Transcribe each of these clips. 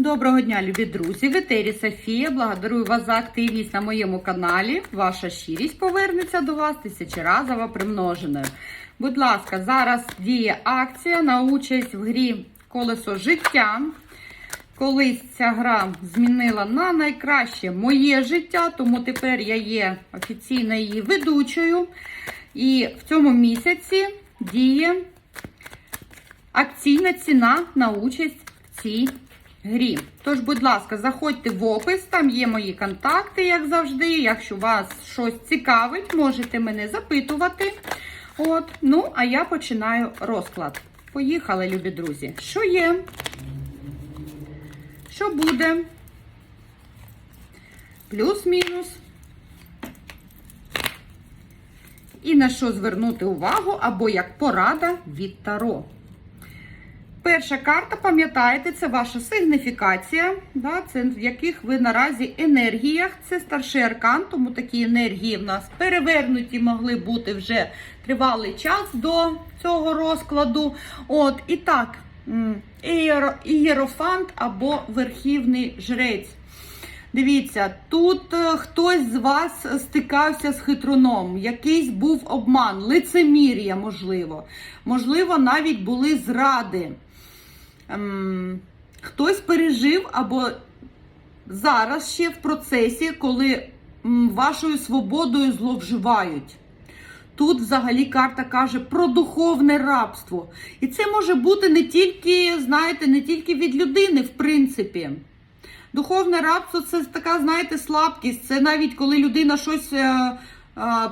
Доброго дня, любі друзі! В етері Софія. Благодарую вас за активність на моєму каналі. Ваша щирість повернеться до вас тисячеразово примноженою. Будь ласка, зараз діє акція на участь в грі Колесо життя. Колись ця гра змінила на найкраще моє життя, тому тепер я є офіційно її ведучою. І в цьому місяці діє акційна ціна на участь в цій грі. Тож, будь ласка, заходьте в опис, там є мої контакти, як завжди. Якщо вас щось цікавить, можете мене запитувати. От, ну, а я починаю розклад. Поїхали, любі друзі. Що є? Що буде? Плюс-мінус. І на що звернути увагу, або як порада від Таро. Перша карта, пам'ятаєте, це ваша сигніфікація, да, це в яких ви наразі енергіях. Це старший аркан, тому такі енергії в нас перевернуті могли бути вже тривалий час до цього розкладу. От, І так, ієрофант або верхівний жрець. Дивіться, тут е, хтось з вас стикався з хитруном, якийсь був обман, лицемір'я, можливо. Можливо, навіть були зради. Ем, хтось пережив або зараз ще в процесі, коли вашою свободою зловживають. Тут взагалі карта каже про духовне рабство. І це може бути не тільки, знаєте, не тільки від людини, в принципі. Духовне рабство це така, знаєте, слабкість. Це навіть коли людина щось е,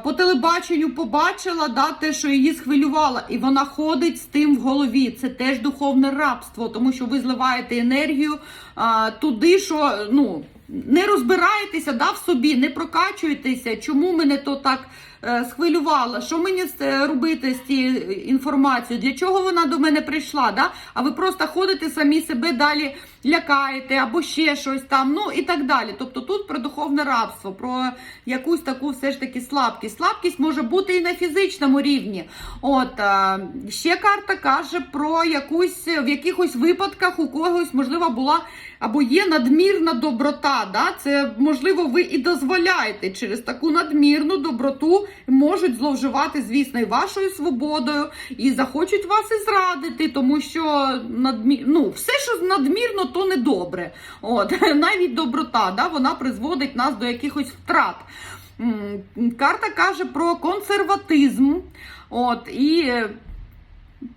по телебаченню побачила, да, те, що її схвилювало, і вона ходить з тим в голові. Це теж духовне рабство, тому що ви зливаєте енергію а, туди, що ну, не розбираєтеся да, в собі, не прокачуєтеся. Чому мене то так е, схвилювало? Що мені е, робити з цією інформацією? Для чого вона до мене прийшла? Да? А ви просто ходите самі себе далі лякаєте або ще щось там, ну і так далі. Тобто тут про духовне рабство, про якусь таку все ж таки слабкість. Слабкість може бути і на фізичному рівні. От е, ще карта каже про якусь в якихось випадках у когось можливо була або є надмірна доброта. Да? Це можливо ви і дозволяєте через таку надмірну доброту можуть зловживати, звісно, і вашою свободою, і захочуть вас і зрадити, тому що надмі... ну, все, що надмірно, то не добре. От навіть доброта, да, вона призводить нас до якихось втрат. Карта каже про консерватизм. От, і е,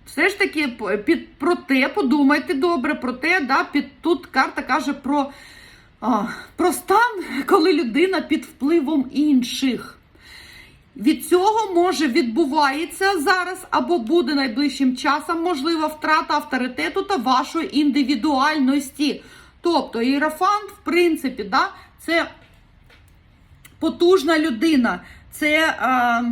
все ж таки під, про те, подумайте добре, про те, да, під, тут карта каже про, а, про стан, коли людина під впливом інших. Від цього може відбувається зараз або буде найближчим часом можлива втрата авторитету та вашої індивідуальності. Тобто іерофант, в принципі, да, це потужна людина, це е,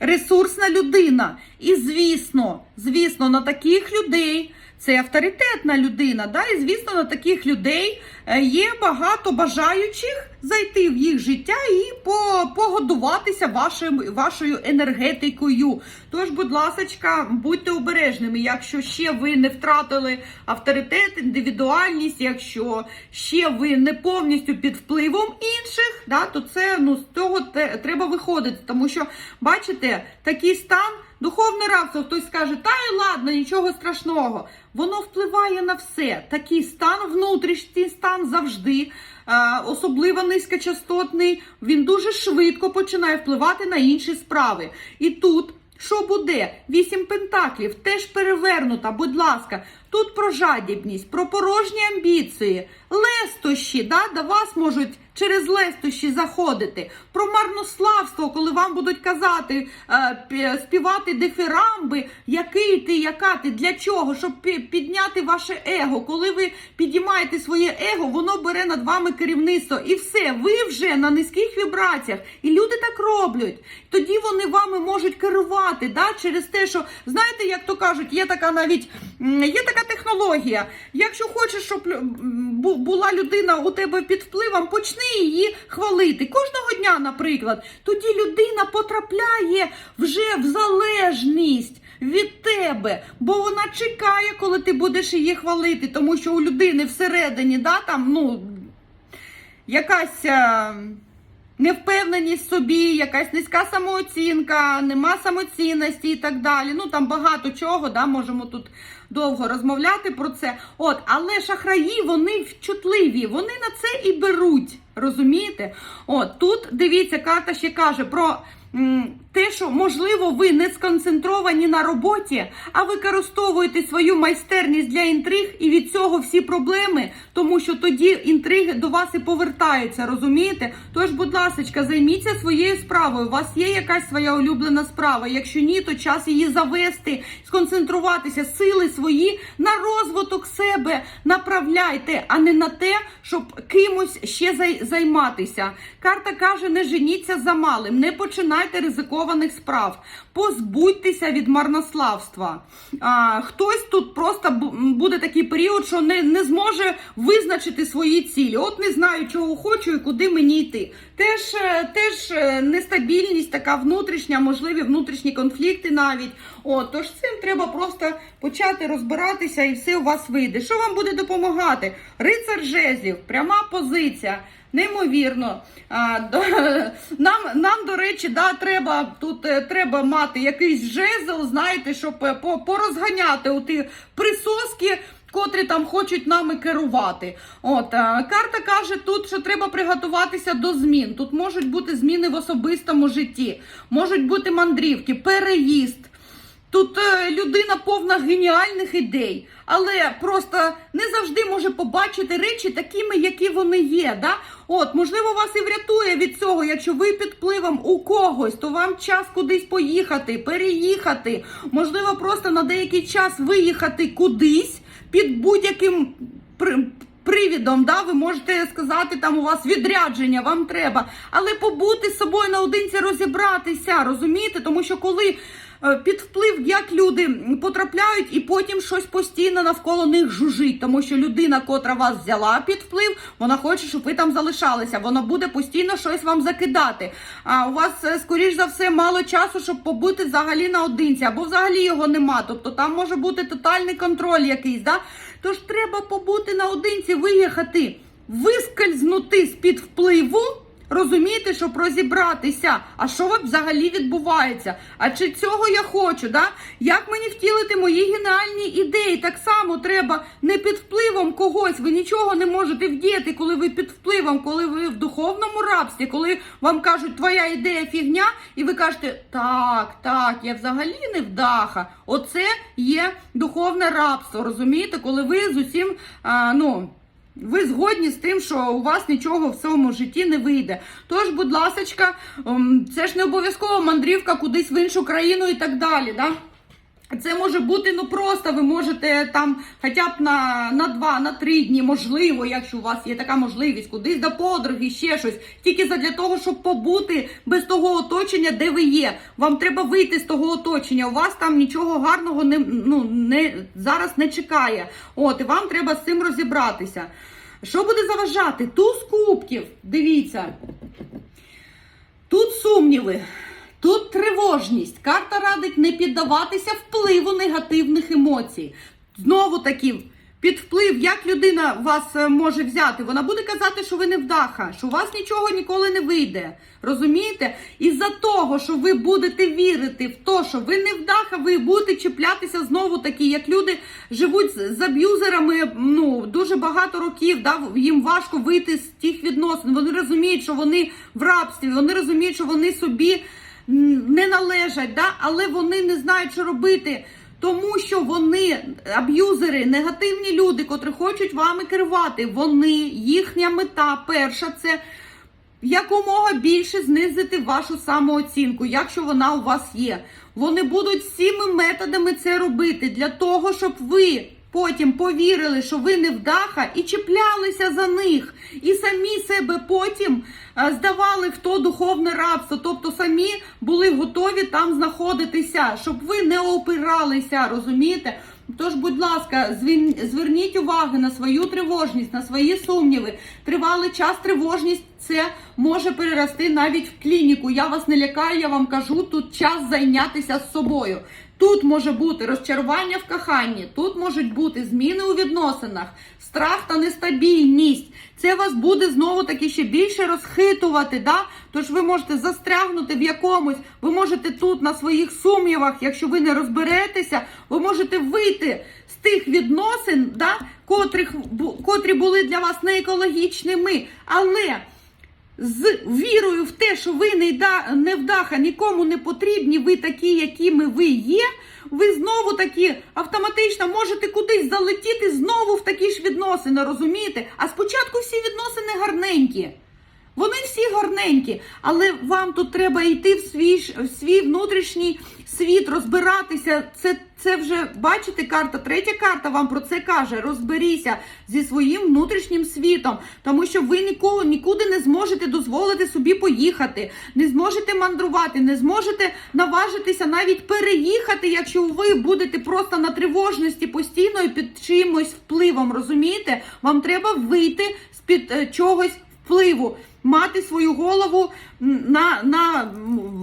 ресурсна людина. І звісно, звісно, на таких людей. Це авторитетна людина, да? і звісно, на таких людей е, є багато бажаючих зайти в їх життя і по, погодуватися вашим, вашою енергетикою. Тож, будь ласочка, будьте обережними, якщо ще ви не втратили авторитет, індивідуальність, якщо ще ви не повністю під впливом інших, да, то це ну, з цього треба виходити. Тому що, бачите, такий стан. Духовне рабство, хтось скаже, та й ладно, нічого страшного. Воно впливає на все. Такий стан, внутрішній стан завжди, е, особливо низькочастотний, він дуже швидко починає впливати на інші справи. І тут. Що буде? Вісім пентаклів, теж перевернута, будь ласка. Тут про жадібність, про порожні амбіції, лестощі, да, до вас можуть через лестощі заходити, про марнославство, коли вам будуть казати, е, співати дифірамби, який ти, яка ти, для чого? Щоб підняти ваше его. Коли ви підіймаєте своє его, воно бере над вами керівництво. І все, ви вже на низьких вібраціях. І люди так роблять. Тоді вони вами можуть керувати, да, через те, що знаєте, як то кажуть, є така навіть є така технологія. Якщо хочеш, щоб була людина у тебе під впливом, почни її хвалити. Кожного дня, наприклад, тоді людина потрапляє вже в залежність від тебе, бо вона чекає, коли ти будеш її хвалити, тому що у людини всередині, да, там, ну, якась. е, Невпевненість в собі, якась низька самооцінка, нема самоцінності і так далі. Ну там багато чого, да, можемо тут довго розмовляти про це. От, але шахраї вони чутливі, вони на це і беруть. Розумієте? От тут дивіться, карта ще каже про те, що можливо ви не сконцентровані на роботі, а використовуєте свою майстерність для інтриг, і від цього всі проблеми, тому що тоді інтриги до вас і повертаються, розумієте? Тож, будь ласка, займіться своєю справою. У вас є якась своя улюблена справа. Якщо ні, то час її завести, сконцентруватися, сили свої на розвиток себе направляйте, а не на те, щоб кимось ще займатися. Карта каже: не женіться за малим, не починайте ризикованих справ, позбудьтеся від марнославства. А, хтось тут просто буде такий період, що не, не зможе визначити свої цілі. От не знаю, чого хочу і куди мені йти. Теж, е, теж е, нестабільність, така внутрішня, можливі внутрішні конфлікти навіть. От, тож цим треба просто почати розбиратися і все у вас вийде. Що вам буде допомагати? Рицар жезлів, пряма позиція. Неймовірно. Нам, нам, до речі, да, треба тут е, треба мати якийсь жезл, знаєте, щоб е, по, порозганяти у ті присоски, котрі там хочуть нами керувати. От е, карта каже тут, що треба приготуватися до змін. Тут можуть бути зміни в особистому житті, можуть бути мандрівки, переїзд. Тут е, людина повна геніальних ідей, але просто не завжди може побачити речі такими, які вони є. Да? От, можливо, вас і врятує від цього, якщо ви під впливом у когось, то вам час кудись поїхати, переїхати. Можливо, просто на деякий час виїхати кудись під будь-яким при- привідом, да, ви можете сказати, там у вас відрядження, вам треба, але побути з собою наодинці розібратися, розумієте? Тому що коли під вплив, як люди потрапляють, і потім щось постійно навколо них жужить, тому що людина, котра вас взяла під вплив, вона хоче, щоб ви там залишалися. Вона буде постійно щось вам закидати. А у вас, е, скоріш за все, мало часу, щоб побути взагалі наодинці, або взагалі його нема. Тобто там може бути тотальний контроль якийсь. Да? Тож треба побути наодинці, виїхати, вискользнути з-під впливу. Розумієте, щоб розібратися, а що взагалі відбувається? А чи цього я хочу? Да? Як мені втілити мої геніальні ідеї? Так само треба не під впливом когось. Ви нічого не можете вдіяти, коли ви під впливом, коли ви в духовному рабстві, коли вам кажуть, твоя ідея фігня, і ви кажете, так, так, я взагалі не вдаха. Оце є духовне рабство. Розумієте, коли ви з усім, а, ну. Ви згодні з тим, що у вас нічого в цьому житті не вийде. Тож, будь ласочка, ем, це ж не обов'язково мандрівка кудись в іншу країну і так далі. Да? Це може бути ну просто ви можете там хоча б на, на два, на три дні, можливо, якщо у вас є така можливість, кудись до подруги, ще щось. Тільки задля того, щоб побути без того оточення, де ви є. Вам треба вийти з того оточення. У вас там нічого гарного не, ну, не, зараз не чекає. От, і вам треба з цим розібратися. Що буде заважати? Туз кубків. Дивіться. Тут сумніви, тут тривожність. Карта радить не піддаватися впливу негативних емоцій. Знову таки, під вплив, як людина вас е, може взяти? Вона буде казати, що ви не вдаха, що у вас нічого ніколи не вийде. Розумієте? Із-за того, що ви будете вірити в те, що ви не вдаха, ви будете чіплятися знову таки, як люди живуть з аб'юзерами ну, дуже багато років, да, їм важко вийти з тих відносин. Вони розуміють, що вони в рабстві, вони розуміють, що вони собі не належать, да, але вони не знають, що робити. Тому що вони аб'юзери, негативні люди, котрі хочуть вами керувати. Вони, їхня мета перша це якомога більше знизити вашу самооцінку, якщо вона у вас є. Вони будуть всіми методами це робити для того, щоб ви потім повірили, що ви не вдаха, і чіплялися за них, і самі себе потім е, здавали в то духовне рабство, тобто самі були готові там знаходитися, щоб ви не опиралися, розумієте? Тож, будь ласка, зверніть увагу на свою тривожність, на свої сумніви. Тривалий час тривожність це може перерости навіть в клініку. Я вас не лякаю, я вам кажу, тут час зайнятися з собою. Тут може бути розчарування в коханні, тут можуть бути зміни у відносинах, страх та нестабільність. Це вас буде знову таки ще більше розхитувати. Да? Тож ви можете застрягнути в якомусь, ви можете тут на своїх сумнівах, якщо ви не розберетеся, ви можете вийти з тих відносин, да? котрих, котрі були для вас не екологічними. Але з вірою в те, що ви не, вдаха, нікому не потрібні, ви такі, якими ви є, ви знову такі автоматично можете кудись залетіти знову в такі ж відносини, розумієте? А спочатку всі відносини гарненькі. Вони всі гарненькі, але вам тут треба йти в свій, в свій внутрішній світ, розбиратися. Це, це вже, бачите, карта, третя карта вам про це каже. Розберіться зі своїм внутрішнім світом, тому що ви ніколи нікуди не зможете дозволити собі поїхати, не зможете мандрувати, не зможете наважитися навіть переїхати, якщо ви будете просто на тривожності постійно і під чимось впливом. Розумієте? Вам треба вийти з під е, чогось впливу, мати свою голову на, на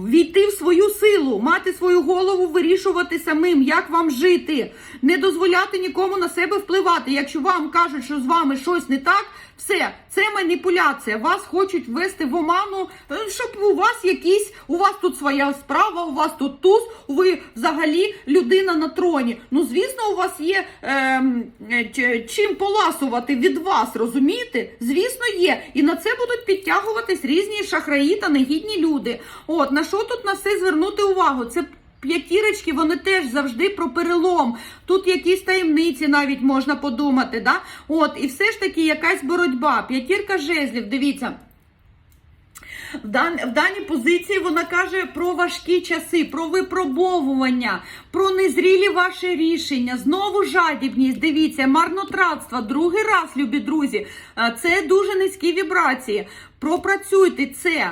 війти в свою силу, мати свою голову, вирішувати самим, як вам жити, не дозволяти нікому на себе впливати. Якщо вам кажуть, що з вами щось не так, все, це маніпуляція. Вас хочуть ввести в оману, е, щоб у вас якісь, у вас тут своя справа, у вас тут туз, ви взагалі людина на троні. Ну, звісно, у вас є ем, е, чим поласувати від вас, розумієте? Звісно, є. І на це будуть підтягуватись різні шахраї та негідні люди. От на що тут на все звернути увагу? Це П'ятірочки, вони теж завжди про перелом. Тут якісь таємниці навіть можна подумати. Да? От, і все ж таки якась боротьба. П'ятірка жезлів, дивіться. В, дан, в даній позиції вона каже про важкі часи, про випробовування, про незрілі ваші рішення, знову жадібність. Дивіться, марнотратство, другий раз, любі друзі. Е, Це дуже низькі вібрації. Пропрацюйте це.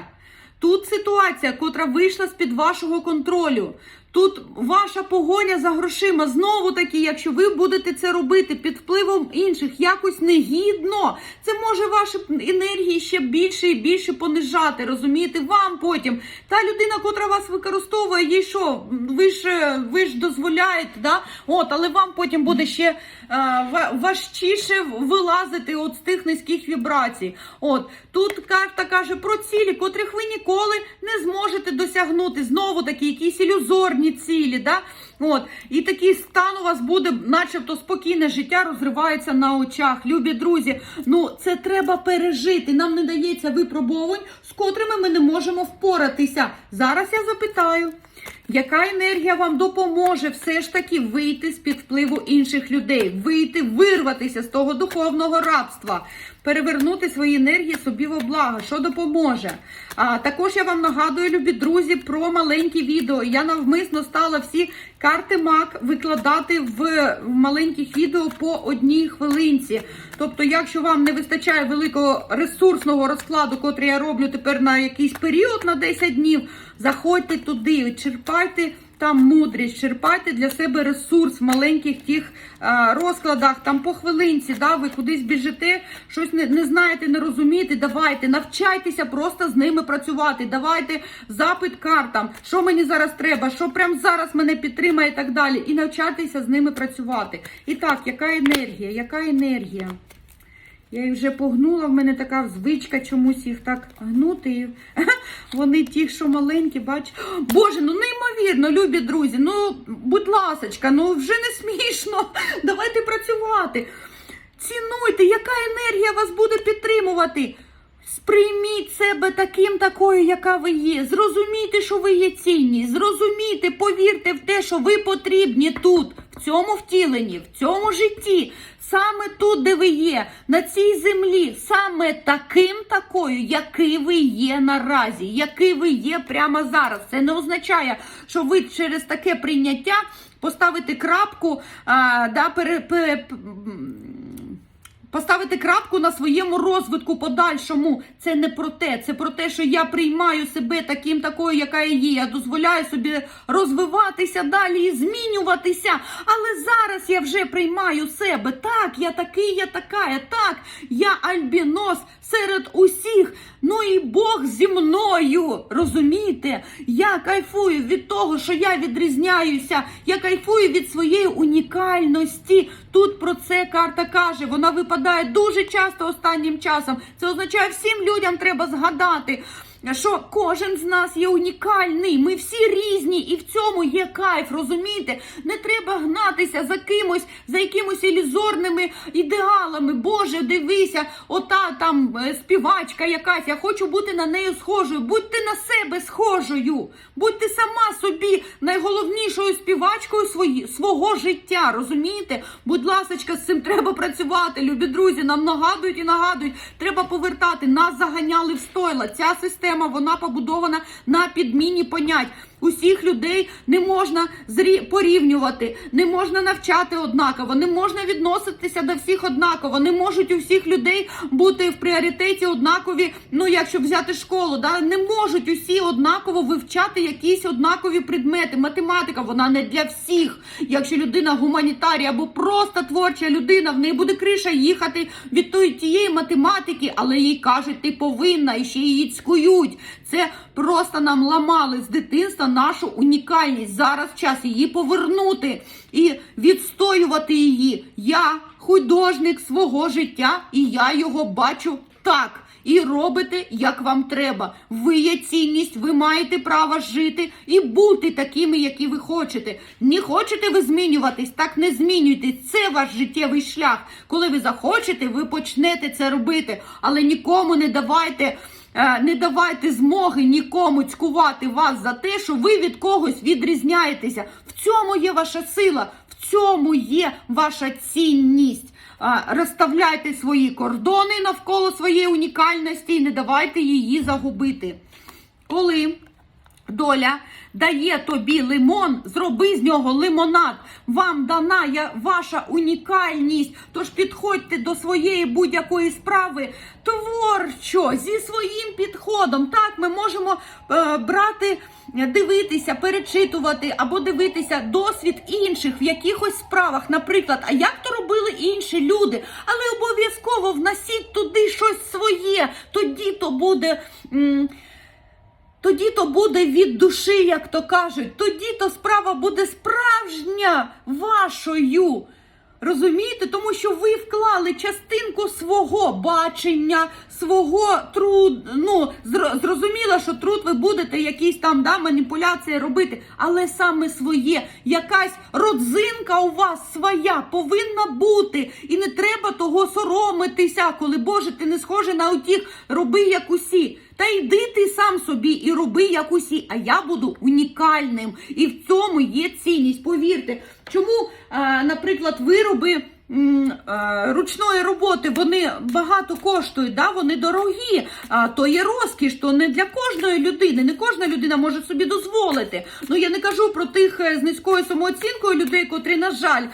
Тут ситуація, котра вийшла з-під вашого контролю. Тут ваша погоня за грошима. Знову таки, якщо ви будете це робити під впливом інших, якось негідно, це може ваші енергії ще більше і більше понижати. Розумієте, вам потім. Та людина, котра вас використовує, їй що, ви ж ви ж дозволяєте, да? От, але вам потім буде ще е, важчіше вилазити от з тих низьких вібрацій. От тут карта каже про цілі, котрих ви ніколи не зможете досягнути. Знову такі якісь ілюзорні цілі. Да? От. І такий стан у вас буде, начебто, спокійне життя розривається на очах. Любі друзі, ну це треба пережити. Нам не дається випробовань, з котрими ми не можемо впоратися. Зараз я запитаю. Яка енергія вам допоможе все ж таки вийти з-під впливу інших людей, вийти, вирватися з того духовного рабства, перевернути свої енергії собі во благо, що допоможе? А також я вам нагадую, любі друзі, про маленькі відео. Я навмисно стала всі карти МАК викладати в маленьких відео по одній хвилинці. Тобто, якщо вам не вистачає великого ресурсного розкладу, котрий я роблю тепер на якийсь період на 10 днів, заходьте туди, черпайте там мудрість, черпайте для себе ресурс в маленьких тих а, розкладах, там по хвилинці, да, ви кудись біжите, щось не, не знаєте, не розумієте, давайте, навчайтеся просто з ними працювати, давайте запит картам, що мені зараз треба, що прямо зараз мене підтримає і так далі. І навчатися з ними працювати. І так, яка енергія? Яка енергія? Я їх вже погнула, в мене така звичка чомусь їх так гнути. І Вони ті, що маленькі, бач. Боже, ну неймовірно, любі друзі. Ну, будь ласочка, ну вже не смішно. Давайте працювати. Цінуйте, яка енергія вас буде підтримувати. Сприйміть себе таким такою, яка ви є. Зрозумійте, що ви є цінні. Зрозумійте, повірте в те, що ви потрібні тут, в цьому втіленні, в цьому житті. Саме тут, де ви є, на цій землі, саме таким такою, який ви є наразі, який ви є прямо зараз. Це не означає, що ви через таке прийняття поставите крапку, а, да, пере, пере, Поставити крапку на своєму розвитку подальшому. Це не про те. Це про те, що я приймаю себе таким, такою, яка я є. Я дозволяю собі розвиватися далі і змінюватися. Але зараз я вже приймаю себе. Так, я такий, я така, я так. Я альбінос серед усіх. Ну і Бог зі мною. Розумієте? Я кайфую від того, що я відрізняюся. Я кайфую від своєї унікальності. Тут про це карта каже. Вона випадає дуже часто останнім часом. Це означає, всім людям треба згадати. Що кожен з нас є унікальний, ми всі різні, і в цьому є кайф, розумієте? Не треба гнатися за кимось, за якимось ілюзорними ідеалами. Боже, дивися, ота там е, співачка якась, я хочу бути на неї схожою. Будьте на себе схожою, будьте сама собі найголовнішою співачкою свої, свого життя. Розумієте? Будь ласочка, з цим треба працювати. Любі друзі, нам нагадують і нагадують. Треба повертати. Нас заганяли в стойла. Ця система вона побудована на підміні понять. Усіх людей не можна порівнювати, не можна навчати однаково, не можна відноситися до всіх однаково. Не можуть у всіх людей бути в пріоритеті однакові. Ну, якщо взяти школу, да не можуть усі однаково вивчати якісь однакові предмети. Математика вона не для всіх. Якщо людина гуманітарія або просто творча людина, в неї буде криша їхати від тої тієї математики, але їй кажуть, ти повинна і ще її цькують. Це просто нам ламали з дитинства нашу унікальність. Зараз час її повернути і відстоювати її. Я художник свого життя, і я його бачу так. І робите, як вам треба. Ви є цінність, ви маєте право жити і бути такими, які ви хочете. Не хочете ви змінюватись, так не змінюйтесь. Це ваш життєвий шлях. Коли ви захочете, ви почнете це робити, але нікому не давайте. Е, Не давайте змоги нікому цькувати вас за те, що ви від когось відрізняєтеся. В цьому є ваша сила, в цьому є ваша цінність. Розставляйте свої кордони навколо своєї унікальності і не давайте її загубити. Коли доля дає тобі лимон, зроби з нього лимонад. Вам дана я, ваша унікальність. Тож підходьте до своєї будь-якої справи творчо, зі своїм підходом. Так, ми можемо е, брати, дивитися, перечитувати або дивитися досвід інших в якихось справах. Наприклад, а як то робили інші люди? Але обов'язково вносіть туди щось своє. Тоді то буде. м, тоді то буде від душі, як то кажуть. Тоді то справа буде справжня вашою. Розумієте? Тому що ви вклали частинку свого бачення, свого труд. Ну, зрозуміло, що труд ви будете якісь там да, маніпуляції робити, але саме своє, якась родзинка у вас своя повинна бути. І не треба того соромитися, коли Боже, ти не схожий на утіх, роби як усі. Та йди ти сам собі і роби як усі, а я буду унікальним. І в цьому є цінність. Повірте, чому, е, наприклад, вироби ручної роботи вони багато коштують, да? вони дорогі, то є розкіш, то не для кожної людини. Не кожна людина може собі дозволити. Ну я не кажу про тих е, з низькою самооцінкою людей, котрі, на жаль,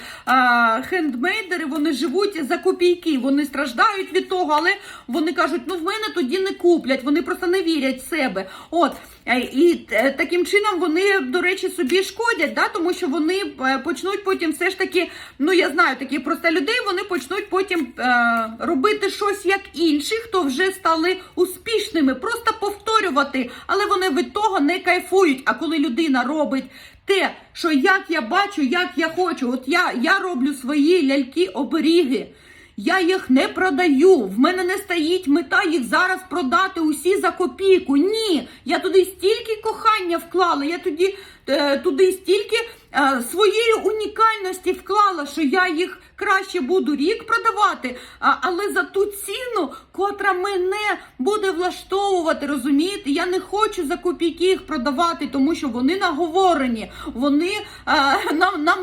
хендмейдери вони живуть за копійки. Вони страждають від того, але вони кажуть, ну в мене тоді не куплять. Вони просто не вірять в себе. От е, і е, таким чином вони, до речі, собі шкодять, да? тому що вони е, почнуть потім все ж таки, ну я знаю, такі просто людей, вони почнуть потім е, робити щось як інші, хто вже стали успішними, просто повторювати, але вони від того не кайфують. А коли людина робить те, що як я бачу, як я хочу, от я, я роблю свої ляльки-оберіги. Я їх не продаю. В мене не стоїть мета їх зараз продати усі за копійку. Ні, я туди стільки кохання вклала, я туди, е, туди стільки своєї унікальності вклала, що я їх краще буду рік продавати, але за ту ціну, котра мене буде влаштовувати, розумієте? Я не хочу за копійки їх продавати, тому що вони наговорені, вони е, на,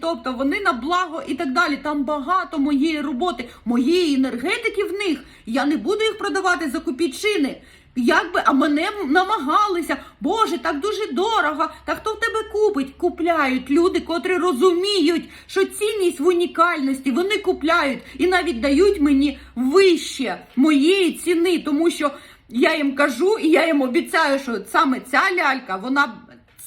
тобто вони на благо і так далі. Там багато моєї роботи, моєї енергетики в них. Я не буду їх продавати за копійчини. Як би, а мене намагалися, Боже, так дуже дорого. Та хто в тебе купить? Купляють люди, котрі розуміють, що цінність в унікальності вони купляють і навіть дають мені вище моєї ціни, тому що я їм кажу і я їм обіцяю, що саме ця лялька, вона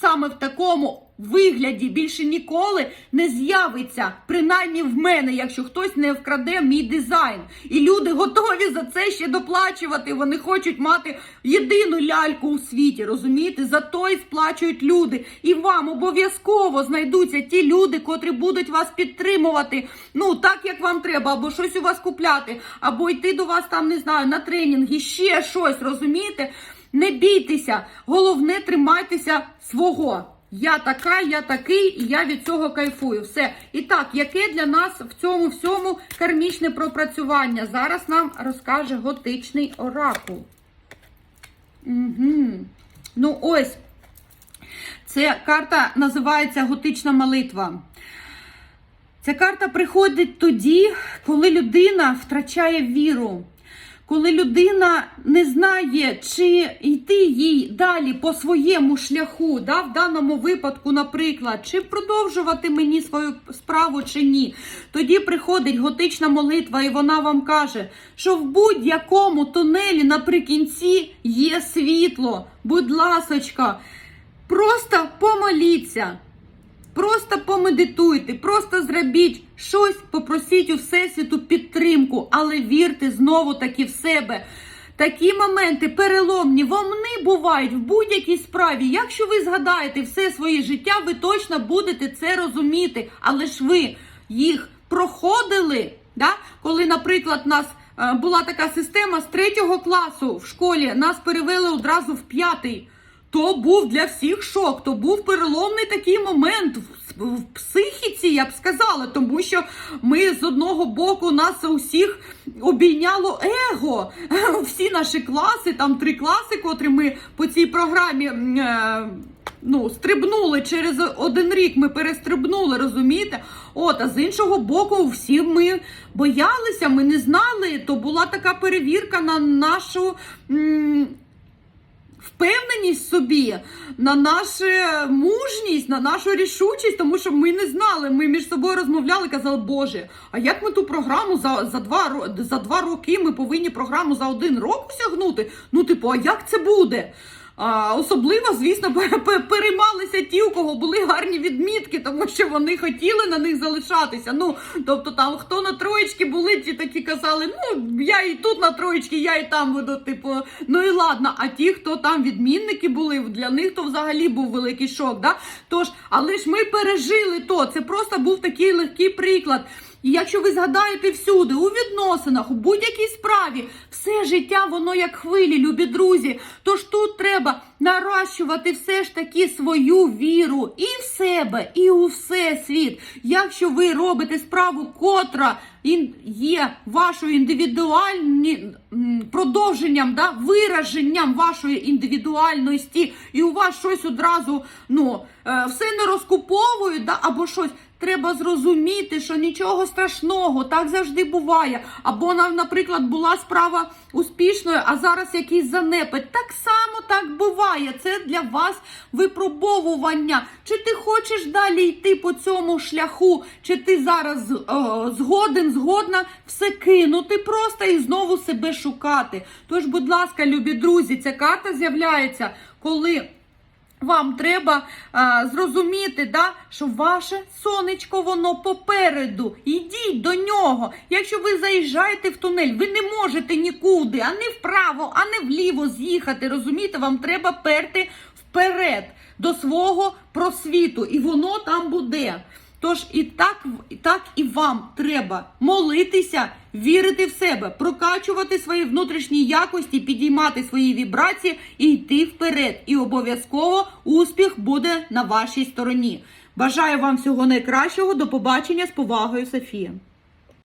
саме в такому вигляді більше ніколи не з'явиться, принаймні в мене, якщо хтось не вкраде мій дизайн. І люди готові за це ще доплачувати. Вони хочуть мати єдину ляльку у світі, розумієте? За то сплачують люди. І вам обов'язково знайдуться ті люди, котрі будуть вас підтримувати. Ну так як вам треба, або щось у вас купляти, або йти до вас там, не знаю, на тренінги, ще щось, розумієте? Не бійтеся, головне тримайтеся свого. Я така, я такий, і я від цього кайфую. Все. І так, яке для нас в цьому всьому кармічне пропрацювання? Зараз нам розкаже готичний оракул. Угу. Ну, ось. Ця карта називається Готична молитва. Ця карта приходить тоді, коли людина втрачає віру, коли людина не знає, чи йти їй далі по своєму шляху, да, в даному випадку, наприклад, чи продовжувати мені свою справу чи ні. Тоді приходить готична молитва, і вона вам каже, що в будь-якому тунелі наприкінці є світло. Будь ласочка, просто помоліться. Просто помедитуйте, просто зробіть щось, попросіть у всесвіту підтримку, але вірте знову таки в себе. Такі моменти переломні, вони бувають в будь-якій справі. Якщо ви згадаєте все своє життя, ви точно будете це розуміти. Але ж ви їх проходили. Да? Коли, наприклад, нас е, була така система з третього класу в школі, нас перевели одразу в п'ятий. То був для всіх шок, то був переломний такий момент в, в психіці, я б сказала, тому що ми з одного боку нас усіх обійняло его. Всі наші класи, там три класи, котрі ми по цій програмі. Е, Ну, стрибнули через один рік, ми перестрибнули, розумієте? От, а з іншого боку, всі ми боялися, ми не знали. То була така перевірка на нашу. М впевненість собі, на нашу мужність, на нашу рішучість, тому що ми не знали. Ми між собою розмовляли, казали, Боже, а як ми ту програму за за, два, за два роки ми повинні програму за один рок осягнути? Ну, типу, а як це буде? Особливо, звісно, пе- пе- переймалися ті, у кого були гарні відмітки, тому що вони хотіли на них залишатися. Ну, тобто, там хто на троєчки були, ті такі казали, ну я і тут на троєчки, я і там буду, типу, ну і ладно. А ті, хто там відмінники були, для них то взагалі був великий шок. Да? Тож, але ж ми пережили то. Це просто був такий легкий приклад. І якщо ви згадаєте всюди, у відносинах, у будь-якій справі, все життя воно як хвилі, любі друзі. Тож тут треба наращувати все ж таки свою віру і в себе, і у всесвіт. Якщо ви робите справу, котра є вашою індивідуальні продовженням, да, вираженням вашої індивідуальності, і у вас щось одразу ну, е, все не розкуповують, да, або щось. Треба зрозуміти, що нічого страшного, так завжди буває. Або, на- наприклад, була справа успішною, а зараз якийсь занепад. Так само так буває. Це для вас випробовування. Чи ти хочеш далі йти по цьому шляху, чи ти зараз о, згоден, згодна все кинути просто і знову себе шукати. Тож, будь ласка, любі друзі, ця карта з'являється, коли. Вам треба а, зрозуміти, да, що ваше сонечко воно попереду. Ідіть до нього. Якщо ви заїжджаєте в тунель, ви не можете нікуди, а не вправо, а не вліво з'їхати. Розумієте, вам треба перти вперед до свого просвіту, і воно там буде. Тож і так, і так і вам треба молитися, вірити в себе, прокачувати свої внутрішні якості, підіймати свої вібрації і йти вперед. І обов'язково успіх буде на вашій стороні. Бажаю вам всього найкращого. До побачення з повагою, Софія.